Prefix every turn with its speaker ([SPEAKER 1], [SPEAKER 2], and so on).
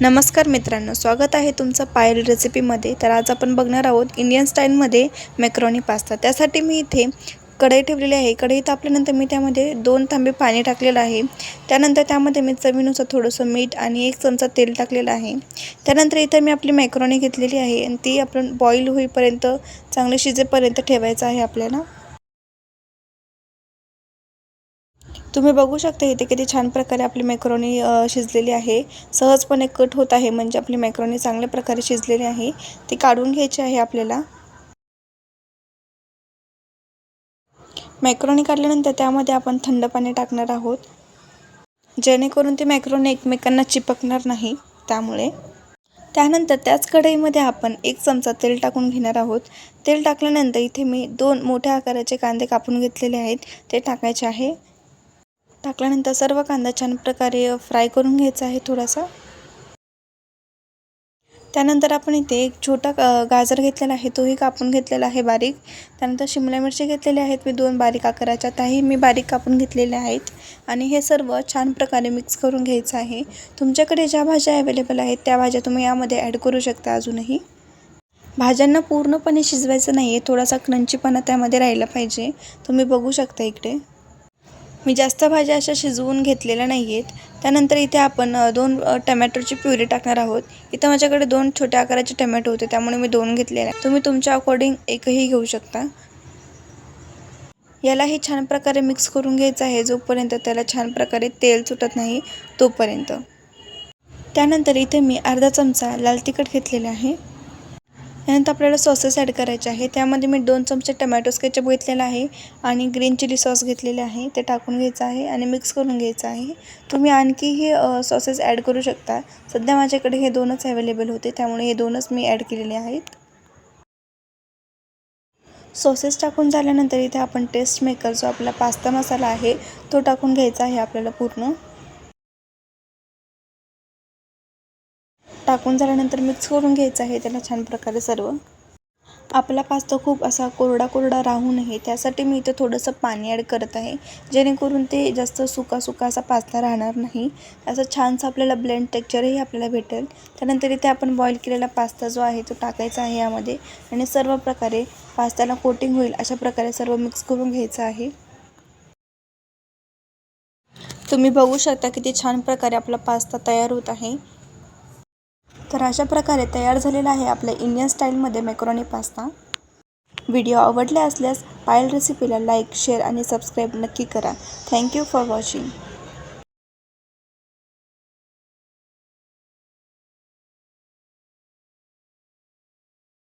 [SPEAKER 1] नमस्कार मित्रांनो स्वागत आहे तुमचं पायल रेसिपीमध्ये. तर आज आपण बघणार आहोत इंडियन स्टाईलमध्ये मॅक्रोनी पास्ता त्यासाठी मी इथे कढई ठेवलेली आहे. कढई तापल्यानंतर मी त्यामध्ये दोन तांबे पाणी टाकलेलं आहे. त्यानंतर त्यामध्ये मी चवीनुसार थोडंसं मीठ आणि एक चमचा तेल टाकलेलं आहे. त्यानंतर इथं मी आपली मॅक्रोनी घेतलेली आहे आणि ती आपण बॉईल होईपर्यंत चांगली शिजेपर्यंत ठेवायचं आहे आपल्याला. तुम्ही बघू शकता इथे किती छान प्रकारे आपली मॅक्रोनी शिजलेली आहे. सहजपणे कट होत आहे म्हणजे आपली मॅक्रोनी चांगल्या प्रकारे शिजलेली आहे. ती काढून घ्यायची आहे आपल्याला. मॅक्रोनी काढल्यानंतर त्यामध्ये आपण थंड पाणी टाकणार आहोत. जेणेकरून ती मॅक्रोनी एकमेकांना चिपकणार नाही त्यामुळे. त्यानंतर त्याच कढईमध्ये आपण एक चमचा तेल टाकून घेणार आहोत. तेल टाकल्यानंतर इथे मी दोन मोठ्या आकाराचे कांदे कापून घेतलेले आहेत. ते टाकायचे आहे. टाकल्यानंतर सर्व कांदा छान प्रकारे फ्राय करून घ्यायचा आहे थोडासा. त्यानंतर आपण इथे एक छोटा गाजर घेतलेला आहे तोही कापून घेतलेला आहे बारीक. त्यानंतर शिमला मिरची घेतलेल्या आहेत मी दोन बारीक आकाराच्या. त्याही मी बारीक कापून घेतलेल्या आहेत. आणि हे सर्व छान प्रकारे मिक्स करून घ्यायचं आहे. तुमच्याकडे ज्या भाज्या अवेलेबल आहेत त्या भाज्या तुम्ही यामध्ये ॲड करू शकता अजूनही. भाज्यांना पूर्णपणे शिजवायचं नाही आहे थोडासा क्रंचीपणा त्यामध्ये राहिला पाहिजे. तुम्ही बघू शकता इकडे. मी जास्त भाज्या अशा शिजवून घेतलेल्या नाही आहेत त्यानंतर इथे आपण दोन टमॅटोची प्युरी टाकणार आहोत. इथं माझ्याकडे दोन छोट्या आकाराचे टमॅटो होते त्यामुळे मी दोन घेतलेले तुम्ही तुमच्या अकॉर्डिंग एकही घेऊ शकता. यालाही छान प्रकारे मिक्स करून घ्यायचं आहे जोपर्यंत त्याला छान प्रकारे तेल सुटत नाही तोपर्यंत. त्यानंतर इथे मी अर्धा चमचा लाल तिखट घेतलेला आहे. त्यानंतर आपल्याला सॉसेस ॲड करायचे आहे. त्यामध्ये मी दोन चमचे टमॅटो स्केचअप घेतलेला आहे आणि ग्रीन चिली सॉस घेतलेले आहे. ते टाकून घ्यायचं आहे आणि मिक्स करून घ्यायचं आहे. तुम्ही आणखीही सॉसेस ॲड करू शकता. सध्या माझ्याकडे हे दोनच अवेलेबल होते. त्यामुळे हे दोनच मी ॲड केलेले आहेत. सॉसेस टाकून झाल्यानंतर इथे आपण टेस्ट मेकर जो आपला पास्ता मसाला आहे तो टाकून घ्यायचा आहे आपल्याला पूर्ण. टाकून झाल्यानंतर मिक्स करून घ्यायचं आहे त्याला छान प्रकारे सर्व. आपला पास्ता खूप असा कोरडा कोरडा राहू नये त्यासाठी मी इथं थोडंसं पाणी ॲड करत आहे. जेणेकरून ते जास्त सुका सुका असा पास्ता राहणार नाही. असं छानसं आपल्याला ब्लेंड टेक्चरही आपल्याला भेटेल. त्यानंतर इथे आपण बॉईल केलेला पास्ता जो आहे तो टाकायचा आहे यामध्ये आणि सर्व प्रकारे पास्त्याला कोटिंग होईल अशा प्रकारे सर्व मिक्स करून घ्यायचं आहे. तुम्ही बघू शकता किती छान प्रकारे आपला पास्ता तयार होत आहे. तर अशा प्रकारे तयार झालेला आहे आपल्या इंडियन स्टाईलमध्ये मॅक्रोनी पास्ता व्हिडिओ आवडले असल्यास पायल रेसिपीला लाईक शेअर आणि सबस्क्राईब नक्की करा. Thank you for watching